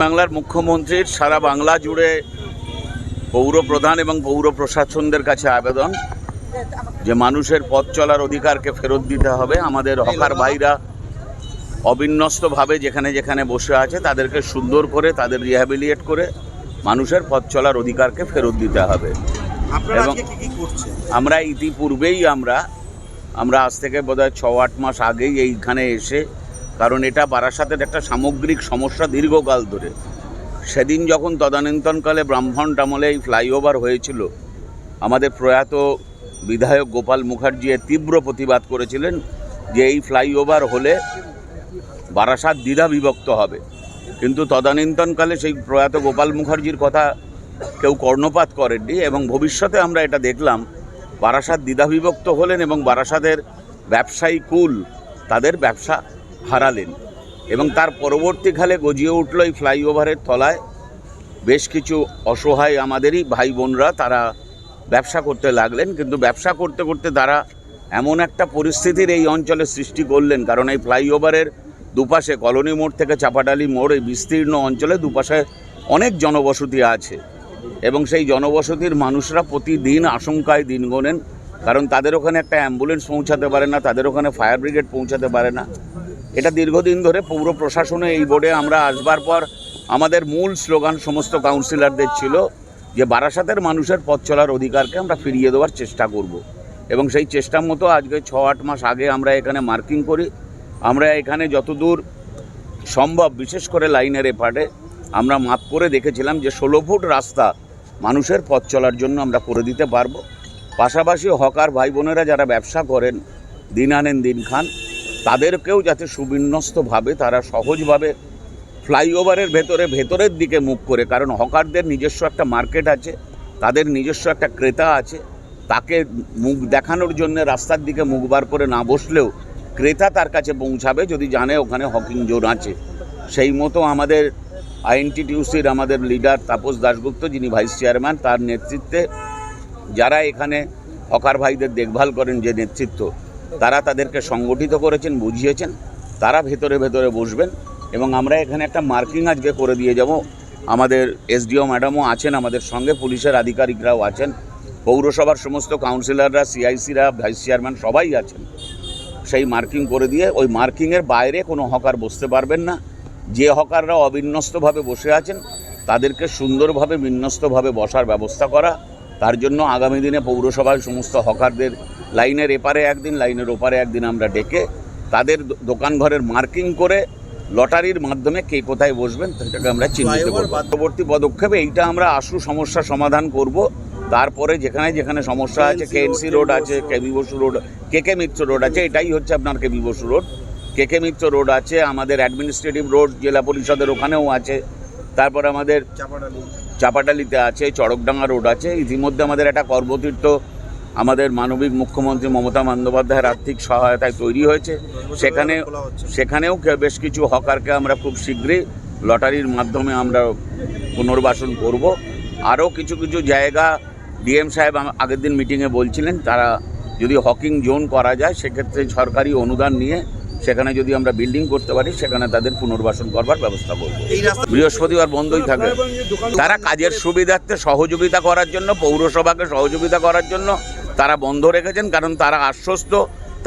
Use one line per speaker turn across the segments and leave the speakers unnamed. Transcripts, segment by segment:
বাংলার মুখ্যমন্ত্রীর সারা বাংলা জুড়ে পৌর প্রধান এবং পৌর প্রশাসনদের কাছে আবেদন যে মানুষের পথ চলার অধিকারকে ফেরত দিতে হবে। আমাদের হকার ভাইরা অবিন্যস্তভাবে যেখানে যেখানে বসে আছে তাদেরকে সুন্দর করে তাদের রিহ্যাবিলিয়েট করে মানুষের পথ চলার অধিকারকে ফেরত দিতে হবে। এবং- আমরা ইতিপূর্বেই আমরা আমরা আজ থেকে বোধহয় ছ আট মাস আগেই এইখানে এসে কারণ এটা বারাসাতের একটা সামগ্রিক সমস্যা দীর্ঘকাল ধরে। সেদিন যখন তদানীন্তনকালে ব্রাহ্মণ আমলে এই ফ্লাইওভার হয়েছিল, আমাদের প্রয়াত বিধায়ক গোপাল মুখার্জি তীব্র প্রতিবাদ করেছিলেন যে এই ফ্লাইওভার হলে বারাসাত দ্বিধা বিভক্ত হবে। কিন্তু তদানীন্তনকালে সেই প্রয়াত গোপাল মুখার্জির কথা কেউ কর্ণপাত করেননি এবং ভবিষ্যতে আমরা এটা দেখলাম, বারাসাত দ্বিধাবিভক্ত হলেন এবং বারাসাতের ব্যবসায়ী কুল, তাদের ব্যবসা হারালেন এবং তার পরবর্তীকালে গজিয়ে উঠল এই ফ্লাইওভারের তলায়। বেশ কিছু অসহায় আমাদেরই ভাই বোনরা তারা ব্যবসা করতে লাগলেন, কিন্তু ব্যবসা করতে করতে তারা এমন একটা পরিস্থিতির এই অঞ্চলে সৃষ্টি করলেন, কারণ এই ফ্লাইওভারের দুপাশে কলোনি মোড় থেকে চাপাডালি মোড়, এই বিস্তীর্ণ অঞ্চলে দুপাশে অনেক জনবসতি আছে। এবং সেই জনবসতির মানুষরা প্রতিদিন আশঙ্কায় দিন গোনেন, কারণ তাদের ওখানে একটা অ্যাম্বুলেন্স পৌঁছাতে পারে না, তাদের ওখানে ফায়ার ব্রিগেড পৌঁছাতে পারে না। এটা দীর্ঘদিন ধরে পৌর প্রশাসনে এই বোর্ডে আমরা আসবার পর আমাদের মূল স্লোগান সমস্ত কাউন্সিলরদের ছিল যে বারাসাতের মানুষের পথ চলার অধিকারকে আমরা ফিরিয়ে দেওয়ার চেষ্টা করব। এবং সেই চেষ্টা মতো আজকে ছ আট মাস আগে আমরা এখানে মার্কিং করি আমরা এখানে যতদূর সম্ভব, বিশেষ করে লাইনের এপারে, আমরা মাপ করে দেখেছিলাম যে ষোলো ফুট রাস্তা মানুষের পথ চলার জন্য আমরা করে দিতে পারব পাশাপাশি হকার ভাই বোনেরা যারা ব্যবসা করেন দিন আনেন দিন খান তাদেরকেও যাতে সুবিন্যস্তভাবে তারা সহজভাবে ফ্লাইওভারের ভেতরে, ভেতরের দিকে মুখ করে, কারণ হকারদের নিজস্ব একটা মার্কেট আছে, তাদের নিজস্ব একটা ক্রেতা আছে, তাকে মুখ দেখানোর জন্য রাস্তার দিকে মুখ বার করে না বসলেও ক্রেতা তার কাছে পৌঁছাবে যদি জানে ওখানে হকিং জোন আছে। সেই মতো আমাদের আইএনটিটিউসির আমাদের লিডার তাপস দাশগুপ্ত, যিনি ভাইস চেয়ারম্যান, তার নেতৃত্বে যারা এখানে হকার ভাইদের দেখভাল করেন যে নেতৃত্ব তারা তাদেরকে সংগঠিত করেছেন, বুঝিয়েছেন, তারা ভেতরে ভেতরে বসবেন এবং আমরা এখানে একটা মার্কিং আজকে করে দিয়ে যাব। আমাদের এসডিও ম্যাডামও আছেন আমাদের সঙ্গে, পুলিশের আধিকারিকরাও আছেন, পৌরসভার সমস্ত কাউন্সিলররা, সিআইসিরা, ভাইস চেয়ারম্যান সবাই আছেন। সেই মার্কিং করে দিয়ে ওই মার্কিংয়ের বাইরে কোনো হকার বসতে পারবেন না। যে হকাররা অবিন্যস্তভাবে বসে আছেন, তাদেরকে সুন্দরভাবে বিন্যস্তভাবে বসার ব্যবস্থা করা তার জন্য আগামী দিনে পৌরসভায় সমস্ত হকারদের লাইনের এপারে একদিন লাইনের ওপারে একদিন আমরা ডেকে তাদের দোকান ঘরের মার্কিং করে লটারির মাধ্যমে কে কোথায় বসবেন সেটাকে আমরা চিহ্নিত করব। পরবর্তী পদক্ষেপে এইটা আমরা আশু সমস্যা সমাধান করব। তারপরে যেখানে যেখানে সমস্যা আছে কেএনসি
রোড,
আছে কেবি বসু রোড কে কে মিত্র রোড আছে এটাই হচ্ছে আপনার কেবি বসু রোড। কে কে মিত্র রোড আছে আমাদের অ্যাডমিনিস্ট্রেটিভ রোড জেলা পরিষদের ওখানেও আছে। তারপর আমাদের
চাপাডালি।
চাপাটালিতে আছে চড়কডাঙ্গা রোড আছে। ইতিমধ্যে আমাদের একটা কর্মতীর্থ আমাদের মানবিক মুখ্যমন্ত্রী মমতা বন্দ্যোপাধ্যায়ের আর্থিক সহায়তায় তৈরি হয়েছে। সেখানে সেখানেও বেশ কিছু হকারকে আমরা খুব শীঘ্রই লটারির মাধ্যমে আমরা পুনর্বাসন করব। আরও কিছু কিছু জায়গা ডিএম সাহেব আগের দিন মিটিংয়ে বলছিলেন তারা যদি হকিং জোন করা যায় সেক্ষেত্রে সরকারি অনুদান নিয়ে সেখানে যদি আমরা বিল্ডিং করতে পারি সেখানে তাদের পুনর্বাসন করবার ব্যবস্থা করব। বৃহস্পতিবার বন্ধই থাকে। তারা কাজের সুবিধার্থে সহযোগিতা করার জন্য পৌরসভাকে সহযোগিতা করার জন্য তারা বন্ধ রেখেছেন কারণ তারা আশ্বস্ত।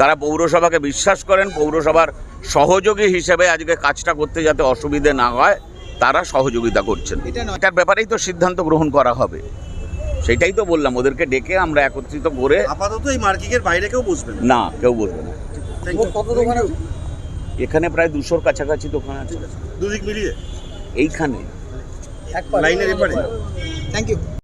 তারা পৌরসভাকে বিশ্বাস করেন পৌরসভার সহযোগী হিসেবে আজকে কাজটা করতে যাতে অসুবিধে না হয় তারা সহযোগিতা করছেন।
এটা
এটার ব্যাপারেই তো সিদ্ধান্ত গ্রহণ করা হবে। সেটাই তো বললাম ওদেরকে ডেকে আমরা একত্রিত করে
আপাতত এই মার্কিং এর বাইরে কেউ বসবেন
না। কেউ বলবে না।
কত দোকান আছে?
এখানে প্রায় দুশোর কাছাকাছি দোকান আছে।
দুদিক মিলিয়ে?
এইখানে।
লাইনের এপারে?
Thank you